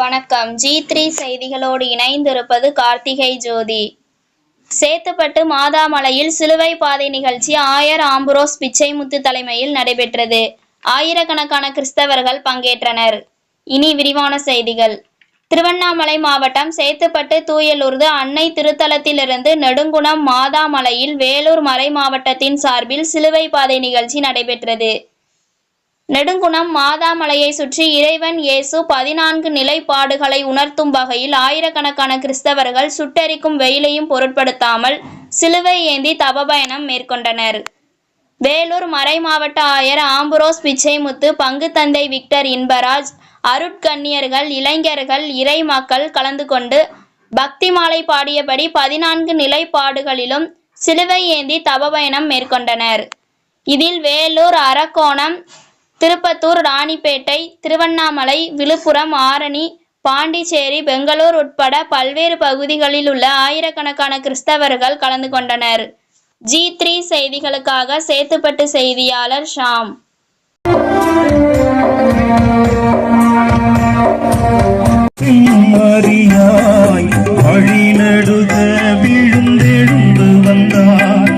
வணக்கம். G three செய்திகளோடு இணைந்திருப்பது கார்த்திகை ஜோதி. சேத்துப்பட்டு மாதாமலையில் சிலுவை பாதை நிகழ்ச்சி ஆயர் ஆம்புரோஸ் பிச்சைமுத்து தலைமையில் நடைபெற்றது. ஆயிரக்கணக்கான கிறிஸ்தவர்கள் பங்கேற்றனர். இனி விரிவான செய்திகள். திருவண்ணாமலை மாவட்டம் சேத்துப்பட்டு தூயலூர்து அன்னை திருத்தலத்திலிருந்து நெடுங்குணம் மாதாமலையில் வேலூர் மறை மாவட்டத்தின் சார்பில் சிலுவை பாதை நிகழ்ச்சி நடைபெற்றது. நெடுங்குணம் மாதாமலையை சுற்றி இறைவன் இயேசு பதினான்கு நிலைப்பாடுகளை உணர்த்தும் வகையில் ஆயிரக்கணக்கான கிறிஸ்தவர்கள் சுட்டெரிக்கும் வெயிலையும் பொருட்படுத்தாமல் சிலுவை ஏந்தி தபபயணம் மேற்கொண்டனர். வேலூர் மறை மாவட்ட ஆயர் ஆம்புரோஸ் பிச்சைமுத்து பங்கு தந்தை விக்டர் இன்பராஜ் அருட்கண்ணியர்கள் இளைஞர்கள் இறை மக்கள் கலந்து கொண்டு பக்தி மாலை பாடியபடி பதினான்கு நிலைப்பாடுகளிலும் சிலுவை ஏந்தி தபபயணம் மேற்கொண்டனர். இதில் வேலூர் அரக்கோணம் திருப்பத்தூர் ராணிப்பேட்டை திருவண்ணாமலை விழுப்புரம் ஆரணி பாண்டிச்சேரி பெங்களூர் உட்பட பல்வேறு பகுதிகளில் உள்ள ஆயிரக்கணக்கான கிறிஸ்தவர்கள் கலந்து கொண்டனர். ஜி த்ரீ செய்திகளுக்காக சேத்துப்பட்டு செய்தியாளர் ஷாம். விழுந்தெழுந்து வந்தார்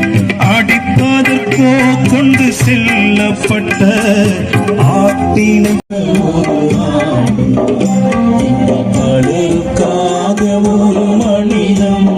அடிப்பதற்கோ கொண்டு செல்லும் சொல்லப்பட்ட ஆட்டினை பலருக்காக ஒரு மனிதம்.